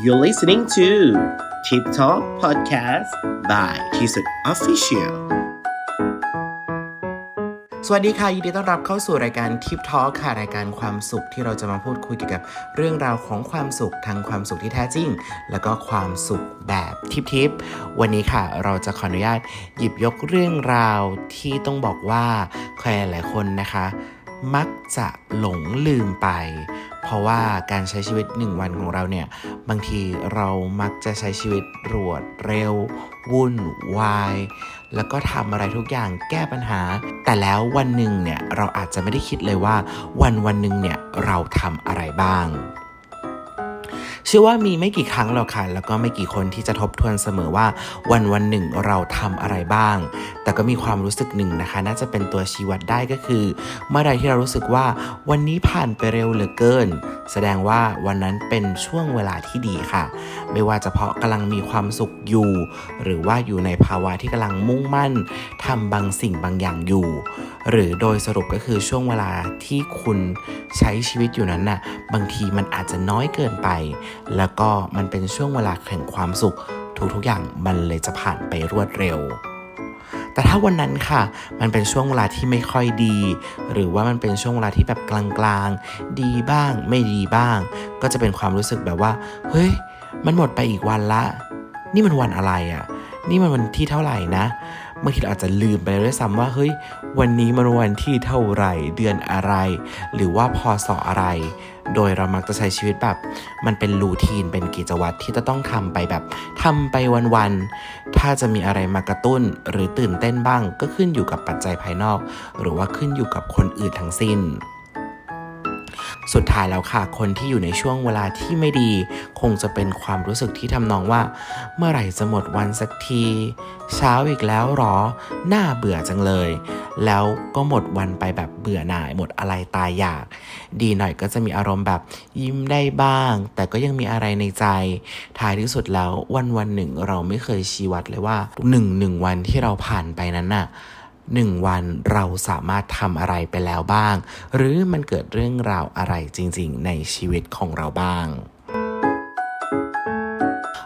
You're listening to Tip Talk Podcast by t i s u Official สวัสดีค่ะ ยินดีต้อนรับเข้าสู่รายการทิปทอค่ะ รายการความสุขที่เราจะมาพูดคุยเกี่ยวกับเรื่องราวของความสุขทั้งความสุขที่แท้จริง แล้วก็ความสุขแบบทิปทิปวันนี้ค่ะ เราจะขออนุญาตหยิบยกเรื่องราวที่ต้องบอกว่าใครหลายคนนะคะ มักจะหลงลืมไป เพราะว่าการใช้ชีวิตหนึ่งวันของเราเนี่ย บางทีเรามักจะใช้ชีวิตรวดเร็ว วุ่นวาย แล้วก็ทำอะไรทุกอย่างแก้ปัญหา แต่แล้ววันหนึ่งเนี่ย เราอาจจะไม่ได้คิดเลยว่า วันวันหนึ่งเนี่ย เราทำอะไรบ้าง เชื่อว่ามีไม่กี่ครั้งหรอกค่ะแล้วก็ไม่กี่คนที่จะทบทวนเสมอว่าวันวันหนึ่งเราทำอะไรบ้าง แต่ก็มีความรู้สึกหนึ่งนะคะ น่าจะเป็นตัวชี้วัดได้ก็คือ เมื่อใดที่เรารู้สึกว่าวันนี้ผ่านไปเร็วเหลือเกิน แสดงว่าวันนั้นเป็นช่วงเวลาที่ดีค่ะ ไม่ว่าจะเพาะกำลังมีความสุขอยู่ หรือว่าอยู่ในภาวะที่กำลังมุ่งมั่นทำบางสิ่งบางอย่างอยู่ หรือโดยสรุปก็คือช่วงเวลาที่คุณใช้ชีวิตอยู่นั้นน่ะบางทีมันอาจจะน้อยเกินไป แล้วก็มันเป็นช่วงเวลาแห่งความสุข ทุกๆอย่างมันเลยจะผ่านไปรวดเร็วแต่ถ้าวันนั้นค่ะ มันเป็นช่วงเวลาที่ไม่ค่อยดี หรือว่ามันเป็นช่วงเวลาที่แบบกลางๆ ดีบ้าง ไม่ดีบ้าง ก็จะเป็นความรู้สึกแบบว่า เฮ้ย มันหมดไปอีกวันละ นี่มันวันอะไรอะ่ะ นี่มันวันที่เท่าไหร่นะ บางทีเราอาจจะลืมไปเลยด้วยซ้ำว่าเฮ้ยวันนี้มันวันที่เท่าไหร่เดือนอะไร หรือว่าพอสออะไร โดยเรามักจะใช้ชีวิตแบบ มันเป็นรูทีนเป็นกิจวัตรที่จะต้องทำไปแบบทำไปวันๆถ้าจะมีอะไรมากระตุ้นหรือตื่นเต้นบ้าง ก็ขึ้นอยู่กับปัจจัยภายนอก หรือว่าขึ้นอยู่กับคนอื่นทั้งสิ้น สุดท้ายแล้วค่ะ คนที่อยู่ในช่วงเวลาที่ไม่ดี คงจะเป็นความรู้สึกที่ทำนองว่า เมื่อไหร่จะหมดวันสักที เช้าอีกแล้วหรอ หน่าเบื่อจังเลย แล้วก็หมดวันไปแบบเบื่อหน่ายหมดอะไรตายอยาก ดีหน่อยก็จะมีอารมณ์แบบยิ้มได้บ้าง แต่ก็ยังมีอะไรในใจ ท้ายที่สุดแล้ววันวันหนึ่งเราไม่เคยชี้วัดเลยว่าหนึ่งหนึ่งวันที่เราผ่านไปนั้นน่ะ หนึ่งวันเราสามารถทำอะไรไปแล้วบ้าง หรือมันเกิดเรื่องราวอะไรจริง ๆ ในชีวิตของเราบ้าง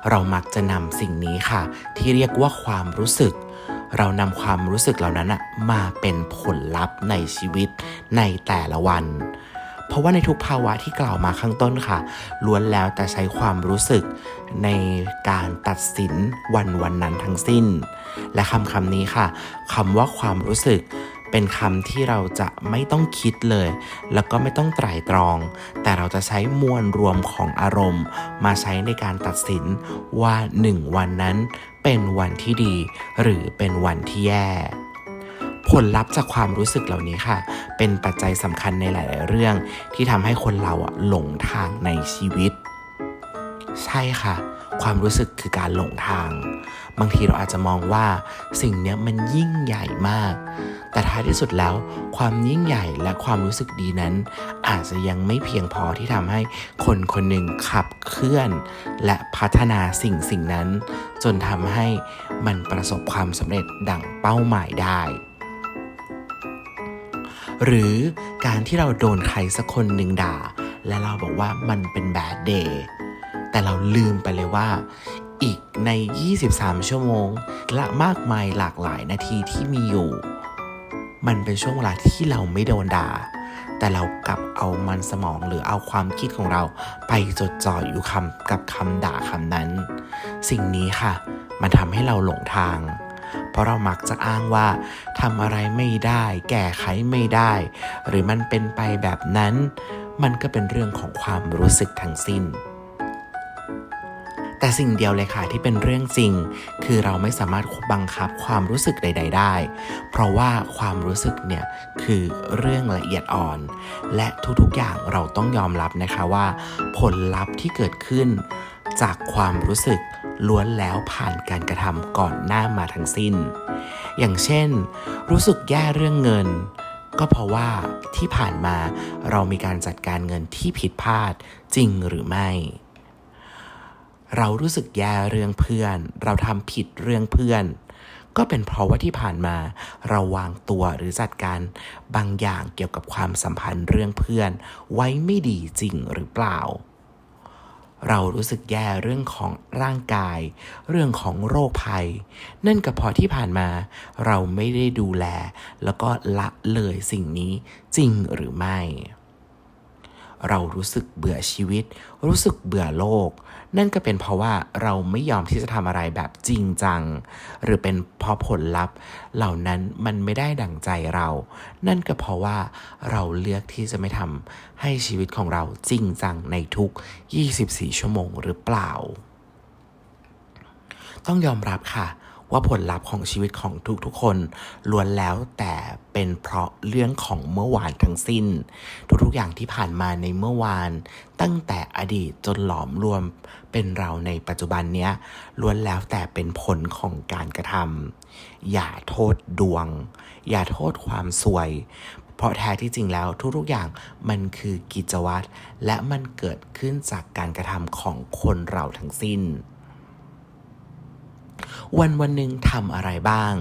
เรามักจะนำสิ่งนี้ค่ะ ที่เรียกว่าความรู้สึก เรานำความรู้สึกเหล่านั้นมาเป็นผลลัพธ์ในชีวิตในแต่ละวัน เพราะว่าในทุกภาวะที่กล่าวมาข้างต้นค่ะ ล้วนแล้วแต่ใช้ความรู้สึกในการตัดสินวันวันนั้นทั้งสิ้น และคำคำนี้ค่ะคำว่าความรู้สึกเป็นคำที่เราจะไม่ต้องคิดเลย แล้วก็ไม่ต้องไตร่ตรอง แต่เราจะใช้มวลรวมของอารมณ์ มาใช้ในการตัดสินว่าหนึ่งวันนั้นเป็นวันที่ดี หรือเป็นวันที่แย่ ผลลัพธ์จากความรู้สึกเหล่านี้ค่ะ เป็นปัจจัยสำคัญในหลาย ๆ เรื่อง ที่ทำให้คนเราอะหลงทางในชีวิต ใช่ค่ะ ความรู้สึกคือการหลงทาง บางทีเราอาจจะมองว่าสิ่งนี้มันยิ่งใหญ่มาก แต่ท้ายที่สุดแล้ว ความยิ่งใหญ่และความรู้สึกดีนั้น อาจจะยังไม่เพียงพอที่ทำให้คนคนหนึ่งขับเคลื่อน และพัฒนาสิ่งสิ่งนั้น จนทำให้มันประสบความสำเร็จดั่งเป้าหมายได้ หรือการที่เราโดนใครสักคนหนึ่งด่า และเราบอกว่ามันเป็นแบดเดย์แต่เราลืมไปเลยว่า อีกใน 23 ชั่วโมง และมากมายหลากหลายนาทีที่มีอยู่ มันเป็นช่วงเวลาที่เราไม่โดนด่า แต่เรากลับเอามันสมองหรือเอาความคิดของเราไปจดจ่ออยู่คำกับคำด่าคำนั้น สิ่งนี้ค่ะ มันทำให้เราหลงทาง เพราะเรามักจะอ้างว่าทำอะไรไม่ได้ แก้ไขไม่ได้ หรือมันเป็นไปแบบนั้น มันก็เป็นเรื่องของความรู้สึกทั้งสิ้นแต่สิ่งเดียวเลยค่ะที่เป็นเรื่องจริง คือเราไม่สามารถบังคับความรู้สึกใด ๆ ได้ เพราะว่าความรู้สึกเนี่ยคือเรื่องละเอียดอ่อน และทุกๆอย่างเราต้องยอมรับนะคะว่า ผลลัพธ์ที่เกิดขึ้น จากความรู้สึกล้วนแล้วผ่านการกระทำก่อนหน้ามาทั้งสิ้น อย่างเช่น รู้สึกแย่เรื่องเงิน ก็เพราะว่าที่ผ่านมาเรามีการจัดการเงินที่ผิดพลาดจริงหรือไม่ เรารู้สึกแย่เรื่องเพื่อน เราทำผิดเรื่องเพื่อน ก็เป็นเพราะว่าที่ผ่านมาเราวางตัวหรือจัดการบางอย่างเกี่ยวกับความสัมพันธ์เรื่องเพื่อน ไว้ไม่ดีจริงหรือเปล่า เรารู้สึกแย่เรื่องของร่างกาย เรื่องของโรคภัย นั่นก็เพราะที่ผ่านมาเราไม่ได้ดูแล แล้วก็ละเลยสิ่งนี้จริงหรือไม่ เรารู้สึกเบื่อชีวิต รู้สึกเบื่อโลก นั่นก็เป็นเพราะว่าเราไม่ยอมที่จะทำอะไรแบบจริงจัง หรือเป็นเพราะผลลัพธ์ เหล่านั้นมันไม่ได้ดั่งใจเรา นั่นก็เพราะว่าเราเลือกที่จะไม่ทำให้ชีวิตของเราจริงจังในทุก 24 ชั่วโมงหรือเปล่า ต้องยอมรับค่ะ ว่าผลลัพธ์ของชีวิตของทุกๆคนล้วนแล้วแต่เป็นเพราะเรื่องของเมื่อวานทั้งสิ้น ทุกๆอย่างที่ผ่านมาในเมื่อวาน ตั้งแต่อดีตจนหลอมรวมเป็นเราในปัจจุบันเนี้ยล้วนแล้วแต่เป็นผลของการกระทำอย่าโทษดวง อย่าโทษความสวยเพราะแท้ที่จริงแล้วทุกๆอย่างมันคือกิจวัตรและมันเกิดขึ้นจากการกระทำของคนเราทั้งสิ้น วันวันหนึ่งทำอะไรบ้าง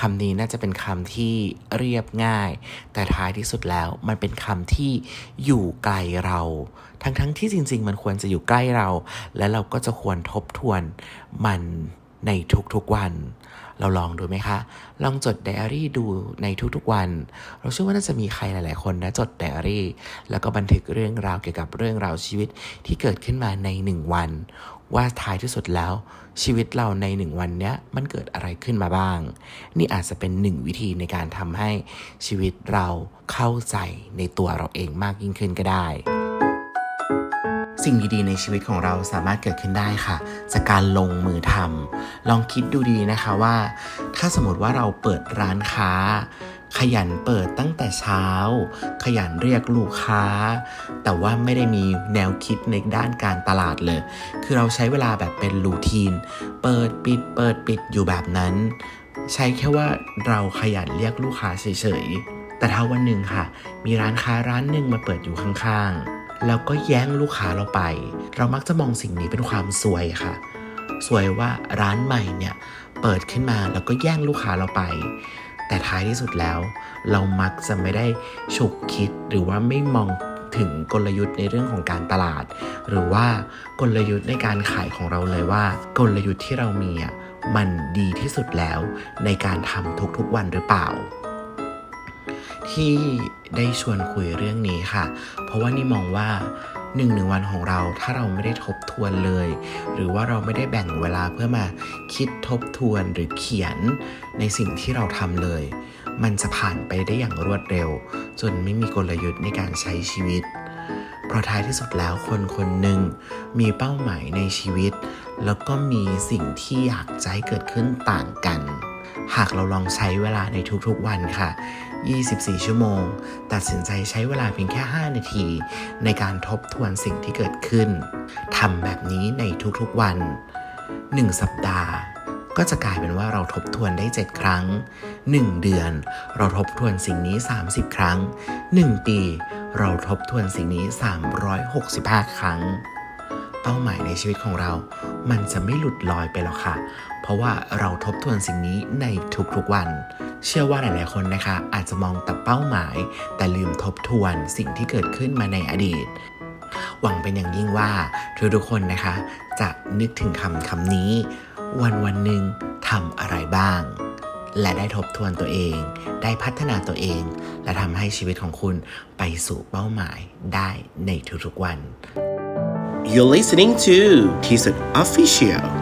คำนี้น่าจะเป็นคำที่เรียบง่าย แต่ท้ายที่สุดแล้วมันเป็นคำที่อยู่ไกลเรา ทั้งๆทที่จริง ๆ มันควรจะอยู่ใกล้เรา และเราก็จะควรทบทวนมัน ในทุกๆวัน เราลองดูไหมคะ ลองจดไดอารี่ดูในทุกๆวัน เราเชื่อว่าน่าจะมีใครหลาย ๆ คนนะจดไดอารี่ แล้วก็บันทึกเรื่องราวเกี่ยวกับเรื่องราวชีวิตที่เกิดขึ้นมาในหนึ่งวัน ว่าท้ายที่สุดแล้ว ชีวิตเราในหนึ่งวันเนี้ยมันเกิดอะไรขึ้นมาบ้าง นี่อาจจะเป็นหนึ่งวิธีในการทำให้ชีวิตเราเข้าใจในตัวเราเองมากยิ่งขึ้นก็ได้ สิ่งดีๆ ในชีวิตของเราสามารถเกิดขึ้นได้ค่ะ จากการลงมือทำลองคิดดูดีนะคะว่า ถ้าสมมติว่าเราเปิดร้านค้า ขยันเปิดตั้งแต่เช้า ขยันเรียกลูกค้า แต่ว่าไม่ได้มีแนวคิดในด้านการตลาดเลย คือเราใช้เวลาแบบเป็นรูทีน เปิดปิด เปิดปิดอยู่แบบนั้น ใช้แค่ว่าเราขยันเรียกลูกค้าเฉยๆแต่ถ้าวันหนึ่งค่ะ มีร้านค้าร้านหนึ่งมาเปิดอยู่ข้างๆ แล้วก็แย่งลูกค้าเราไป เรามักจะมองสิ่งนี้เป็นความซวยค่ะ สวยว่าร้านใหม่เนี่ยเปิดขึ้นมาแล้วก็แย่งลูกค้าเราไป แต่ท้ายที่สุดแล้ว เรามักจะไม่ได้ฉุกคิดหรือว่าไม่มองถึงกลยุทธ์ในเรื่องของการตลาด หรือว่ากลยุทธ์ในการขายของเราเลยว่า กลยุทธ์ที่เรามีอะมันดีที่สุดแล้วในการทำทุกๆวันหรือเปล่า ที่ได้ชวนคุยเรื่องนี้ค่ะ เพราะว่านี่มองว่าหนึ่งหนึ่งวันของเราถ้าเราไม่ได้ทบทวนเลย หรือว่าเราไม่ได้แบ่งเวลาเพื่อมาคิดทบทวนหรือเขียนในสิ่งที่เราทำเลย มันจะผ่านไปได้อย่างรวดเร็ว จนไม่มีกลยุทธ์ในการใช้ชีวิต เพราะท้ายที่สุดแล้วคนคนหนึ่งมีเป้าหมายในชีวิต แล้วก็มีสิ่งที่อยากจะให้เกิดขึ้นต่างกัน หากเราลองใช้เวลาในทุกๆวันค่ะ 24 ชั่วโมง ตัดสินใจใช้เวลาเพียงแค่ 5 นาที ในการทบทวนสิ่งที่เกิดขึ้นทำแบบนี้ในทุกๆวัน 1 สัปดาห์ก็จะกลายเป็นว่าเราทบทวนได้ 7 ครั้ง 1 เดือน เราทบทวนสิ่งนี้ 30 ครั้ง 1 ปี เราทบทวนสิ่งนี้ 365 ครั้ง เป้าหมายในชีวิตของเรา มันจะไม่หลุดลอยไปหรอกค่ะ เพราะว่าเราทบทวนสิ่งนี้ในทุกๆวัน เชื่อว่าหลายๆคนนะคะ อาจจะมองแต่เป้าหมาย แต่ลืมทบทวนสิ่งที่เกิดขึ้นมาในอดีต หวังเป็นอย่างยิ่งว่าทุกๆคนนะคะ จะนึกถึงคำคำนี้ วันวันหนึ่งทำอะไรบ้าง และได้ทบทวนตัวเอง ได้พัฒนาตัวเอง และทำให้ชีวิตของคุณไปสู่เป้าหมายได้ในทุกๆวัน You're listening to T-Set Official